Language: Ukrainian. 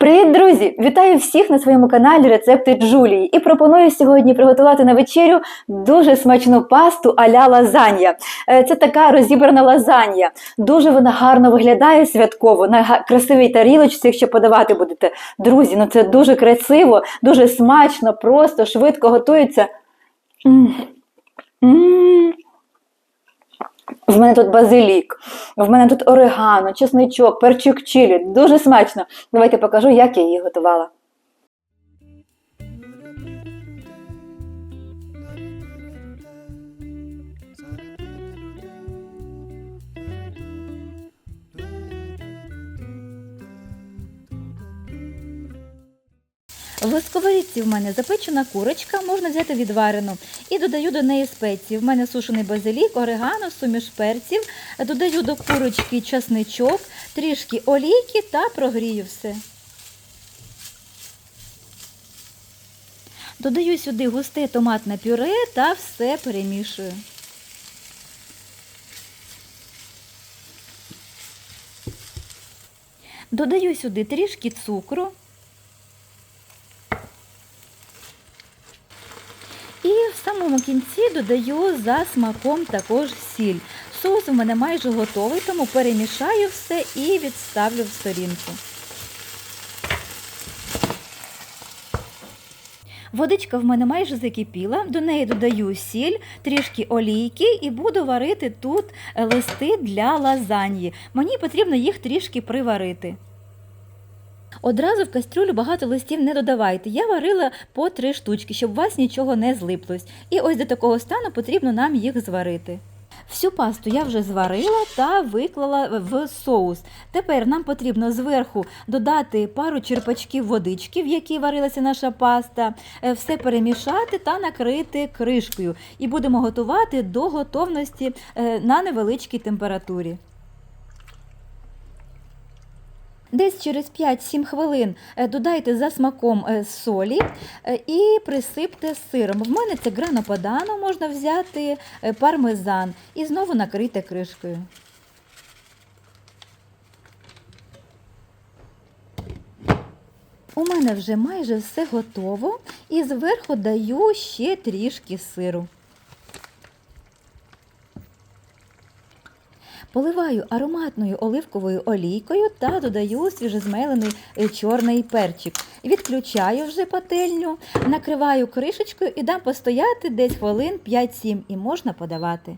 Привіт, друзі! Вітаю всіх на своєму каналі Рецепти Джулії і пропоную сьогодні приготувати на вечерю дуже смачну пасту а-ля лазанья. Е, Це така розібрана лазанья. Дуже вона гарно виглядає святково на красивій тарілочці, якщо подавати будете. Друзі, ну це дуже красиво, дуже смачно, просто, швидко готується. М. М. В мене тут базилік, в мене тут орегано, чесничок, перчик чилі. Дуже смачно. Давайте покажу, як я її готувала. В сковорідці в мене запечена курочка, можна взяти відварену. І додаю до неї спеції. В мене сушений базилік, орегано, суміш перців. Додаю до курочки часничок, трішки олійки та прогрію все. Додаю сюди густе томатне пюре та все перемішую. Додаю сюди трішки цукру. І в самому кінці додаю за смаком також сіль. Соус у мене майже готовий, тому перемішаю все і відставлю в сторінку. Водичка в мене майже закипіла, до неї додаю сіль, трішки олійки і буду варити тут листи для лазаньї. Мені потрібно їх трішки приварити. Одразу в кастрюлю багато листів не додавайте. Я варила по три штучки, щоб у вас нічого не злиплось. І ось до такого стану потрібно нам їх зварити. Всю пасту я вже зварила та виклала в соус. Тепер нам потрібно зверху додати пару черпачків водички, в якій варилася наша паста, е, все перемішати та накрити кришкою. І будемо готувати до готовності е, на невеличкій температурі. Десь через 5-7 хвилин е, додайте за смаком е, солі е, і присипте сиром. В мене це грано падано, можна взяти пармезан і знову накрийте кришкою. У мене вже майже все готово і зверху даю ще трішки сиру. Поливаю ароматною оливковою олійкою та додаю свіжозмелений е, чорний перчик. Відключаю вже пательню, накриваю кришечкою і дам постояти десь хвилин 5-7 і можна подавати.